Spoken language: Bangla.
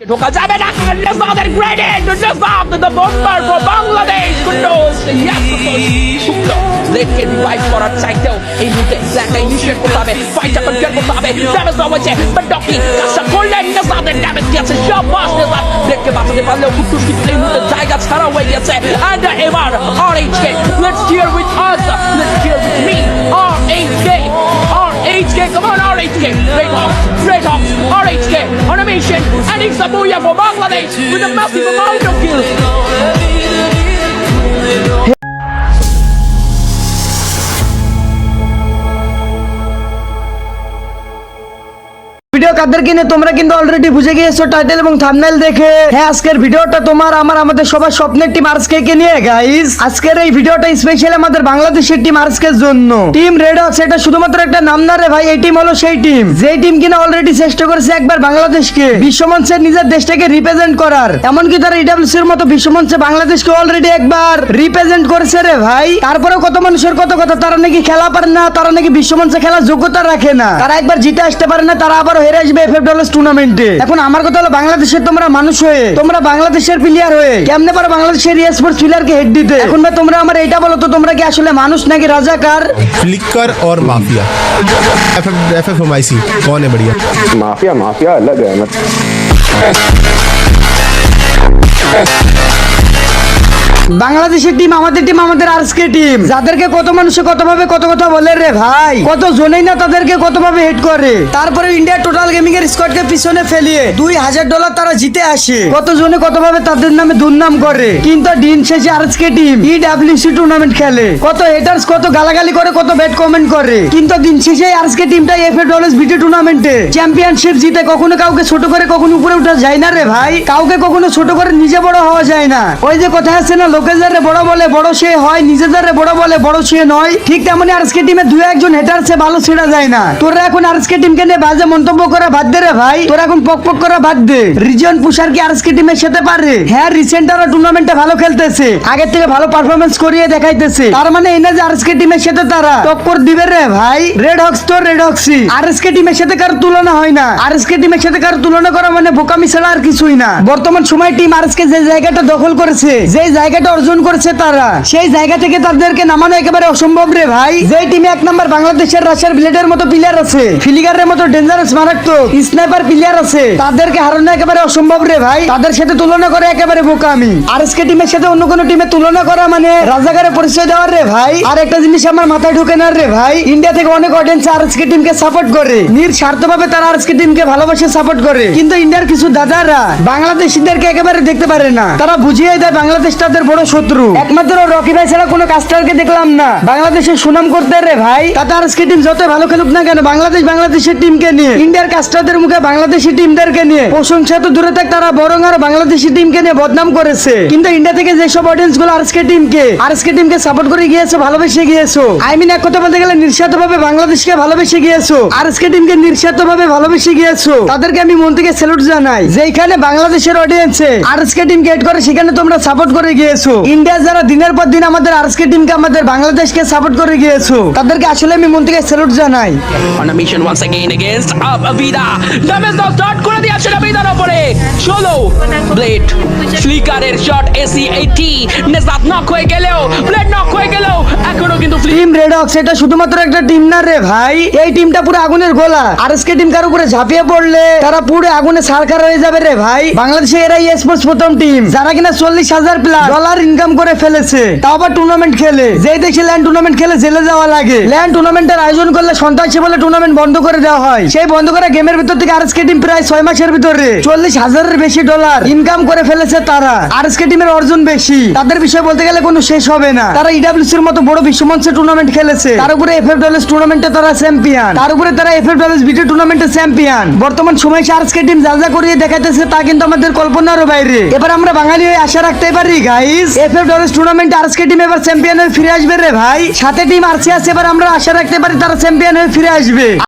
ঢোকা যাবে না আমাদের graded the bomber for Bangladesh কুন্ডোস লেটকে রিভাইভ করার চাইতেও এই মুহূর্তে ব্ল্যাকটা ইনিশিয়েট করতে হবে ফাইটটা কন্ট্রোল করতে হবে ড্যামেজ দেওয়া হয়েছে বাট ডকি কাজটা করলেন নেসাদের ড্যামেজ দিয়েছে সব বাস নেসাদ লেটকে বাঁচাতে পারলেও কুটুস কিন্তু এই মুহূর্তে জায়গা ছাড়া হয়ে গেছে অ্যান্ড এবার আর H K let's chair with us let's chair with me R H K RHK, come on RHK, Red Hawks, Box, RHK, mission, and Ixabuya for Bangladesh with a massive amount of guilt. কাদের কিনে তোমরা কিন্তু অলরেডি বুঝে গিয়েছো টাইটেল এবং থাম্বনেল দেখে। হ্যাঁ আজকের ভিডিওটা তোমার, আমার, আমাদের সবার স্বপ্নের টিম কে নিয়ে গাইস আজকের এই ভিডিওটা স্পেশালি আমাদের বাংলাদেশের টিম জন্য। টিম এটা শুধুমাত্র একটা নাম না রে ভাই, এই টিম হলো সেই টিম যেই টিম কিনা অলরেডি চেষ্টা করেছে একবার বাংলাদেশকে। বিশ্বমঞ্চে নিজের দেশটাকে রিপ্রেজেন্ট করার। এমনকি তারা ইডাব্লিউসি এর মতো বিশ্বমঞ্চে বাংলাদেশকে অলরেডি একবার রিপ্রেজেন্ট করেছে রে ভাই। তারপরেও কত মানুষের কত কথা, তারা নাকি খেলা পারে না, তারা নাকি বিশ্বমঞ্চে খেলার যোগ্যতা রাখে না। তারা একবার জিতে আসতে পারে না, তারা আবার হেরে আসবে এফএফ ডলার্স টুর্নামেন্টে এখন আমার কথা হলো বাংলাদেশের তোমরা মানুষ হয়ে তোমরা বাংলাদেশের প্লেয়ার হয়ে কেমনে পারো বাংলাদেশের স্পোর্টস প্লেয়ারকে হেড দিতে এখন ভাই তোমরা আমার এটা বলো তো তোমরা কি আসলে মানুষ নাকি রাজাকার फ्लिकर और mafia F F F M I C कौन है बढ़िया माफिया माफिया अलग है मतलब বাংলাদেশের টিম আমাদের টিম আমাদের আজকে টিম যাদেরকে কত মানুষে কত ভাবে কত কথা বলে রে ভাই। কত জনেই না তাদেরকে কত ভাবে হেড করে। তারপরে ইন্ডিয়া টোটাল গেমিং এর স্কোয়াডকে পিছনে ফেলিয়ে দুই হাজার ডলার তারা জিতে আসে। কত জনে কত ভাবে তাদের নামে দুর্নাম করে। কিন্তু দিন শেষে আজকে টিম ইডাব্লিউসি টুর্নামেন্ট খেলে। কত হেটার্স কত গালাগালি করে, কত ব্যাড কমেন্ট করে। কিন্তু দিন শেষে আজকে টিমটা এফ এ ডলার্স বিটি টুর্নামেন্টে চ্যাম্পিয়নশিপ জিতে কখনো কাউকে ছোট করে কখনো উপরে উঠা যায় না রে ভাই। কাউকে কখনো ছোট করে নিজে বড় হওয়া যায় না। ওই যে কথা আছে না লোকে যারে বড় বলে বড় সে হয় নিজে যারে বড় বলে বড় সে নয়। ঠিক তেমনি আজকে টিমে দু একজন হেটার সে ভালো ছেড়া যায় না। তোরা এখন আজকে টিমকে নিয়ে বাজে মন্তব্য করা বাদ দে রে ভাই। তোরা এখন পক পক করা বাদ দে। রিজন পুষার কি আজকে টিমের সাথে পারে? হ্যাঁ রিসেন্ট ওরা টুর্নামেন্টে ভালো খেলতেছে। আগের থেকে ভালো পারফরমেন্স করিয়ে দেখাইতেছে। তার মানে এই না যে আজকে টিমের সাথে তারা। টক্কর দিবে রে ভাই। রেড হক্স তো রেড হক্সই আরএসকে টিমের সাথে কারও তুলনা হয় না। আরএসকে টিমের সাথে কারও তুলনা করা মানে বোকামি ছাড়া আর কিছুই না। বর্তমান সময় টিম আরএসকে যে জায়গাটা দখল করেছে যে জায়গাটা অর্জন করেছে তারা। সেই জায়গা থেকে তাদেরকে নামানো একেবারে অসম্ভব রে ভাই। যে টিমে এক নম্বর বাংলাদেশের রাশিয়ার ব্লেডের মতো প্লেয়ার আছে, ফিলিগারের মতো ডেঞ্জারাস মারাত্মক স্নাইপার প্লেয়ার আছে, তাদেরকে হারানো একেবারে অসম্ভব রে ভাই। তাদের সাথে তুলনা করে একেবারে বোকামি। আরএসকে টিমের সাথে অন্য কোনো টিমে তুলনা করা মানে রাজাকারে পরিচয় দেওয়ার রে ভাই। আর একটা জিনিস আমার মাথায় ঢুকে না রে ভাই ইন্ডিয়া থেকে অনেক অডিয়েন্স আরএসকে টিমকে সাপোর্ট করে। নির্স্বার্থ ভাবে তারা আরএসকে টিমকে ভালোবাসে সাপোর্ট করে। কিন্তু ইন্ডিয়ার কিছু দাদারা বাংলাদেশিদেরকে একেবারে দেখতে পারে না। তারা বুঝিয়ে দেয় বাংলাদেশ তাদের বড় শত্রু। একমাত্র রকি ভাই ছাড়া কোনো কাস্টারকে দেখলাম না। বাংলাদেশের সুনাম করতে রে ভাই তাতে আরএসকে টিম যত ভালো খেলুক না কেন, বাংলাদেশ বাংলাদেশের টিমকে নিয়ে, ইন্ডিয়ার কাস্টারদের মুখে বাংলাদেশি টিমদেরকে নিয়ে, প্রশংসা তো দূরে থাক তারা, বরং আর বাংলাদেশি টিমকে নিয়ে বদনাম করেছে। কিন্তু ইন্ডিয়া থেকে যেসব অডিয়েন্সগুলো আরএসকে টিমকে আরএসকে টিমকে সাপোর্ট করে গিয়েছো, ভালোবেসে গিয়েছো। আই মিন এক কথা বলতে গেলে নিঃস্বার্থ ভাবে বাংলাদেশকে ভালোবেসে গিয়েছো। আরএসকে টিমকে নিঃস্বার্থ ভাবে ভালোবেসে গিয়েছো। তাদেরকে আমি মন থেকে স্যালুট জানাই। যেখানে বাংলাদেশের অডিয়েন্সে আরএসকে টিমকে এড করে, সেখানে তোমরা সাপোর্ট করে গিয়েছো। ইন্ডিয়া যারা দিনের পর দিন আমাদের আরএসকে টিমকে আমাদের বাংলাদেশকে সাপোর্ট করে গিয়েছো। তাদেরকে আসলে আমি মন থেকে স্যালুট জানাই। On a mission once again against Avida. Damage now start করে দিয়েছে আবিদার উপরে। ষোলো ব্লেড ফ্লিকারের শট এসি এইটি নেজাত নক হয়ে গেলেও ব্লেড নক হয়ে গেলেও এখনও কিন্তু টিম রেড হক্স এটা শুধুমাত্র একটা টিম না রে ভাই। এই টিমটা পুরো আগুনের গোলা। আর এসকে টিম কার উপরে ঝাঁপিয়ে পড়লে তারা পুরো আগুনে সারকার হয়ে যাবে রে ভাই। বাংলাদেশে এরাই স্পোর্টস প্রথম টিম যারা কিনা চল্লিশ হাজার প্লাস ডলার ইনকাম করে ফেলেছে। তাও আবার টুর্নামেন্ট খেলে। যেই দেশে ল্যান্ড টুর্নামেন্ট খেলে জেলে যাওয়া লাগে। ল্যান্ড টুর্নামেন্টের আয়োজন করলে সন্ত্রাসী বলে টুর্নামেন্ট বন্ধ করে দেওয়া হয়। সেই বন্ধ করা গেমের ভিতর থেকে আর টিম প্রায় ছয় মাসের ভিতরে। চল্লিশ হাজারের বেশি ডলার ইনকাম করে ফেলেছে তারা। আর টিমের অর্জন বেশি। তাদের বিষয়ে বলতে গেলে কোনো শেষ হবে না। তারা ইডাব্লিউসির মতো বড় বিশ্বমঞ্চে টুর্নামেন্ট খেলেছে। তার উপরে এফ এফ ডলার্স টুর্নামেন্টে তারা চ্যাম্পিয়ন তার উপরে তারা এফ এফ ডলার্স বিটি টুর্নামেন্টে চ্যাম্পিয়ন বর্তমান সময় আরএসকে টিম যা যা করিয়ে দেখাইতেছে তা কিন্তু আমাদের কল্পনারও বাইরে। এবার আমরা বাঙালি হয়ে আশা রাখতে পারি গাইস এফএফ ডরেস টুর্নামেন্টে আজকে টিম এবার চ্যাম্পিয়ন হয়ে ফিরে আসবে রে ভাই। সাথে টিম আরসি আছে এবার আমরা আশা রাখতে পারি তারা চ্যাম্পিয়ন হয়ে ফিরে আসবে।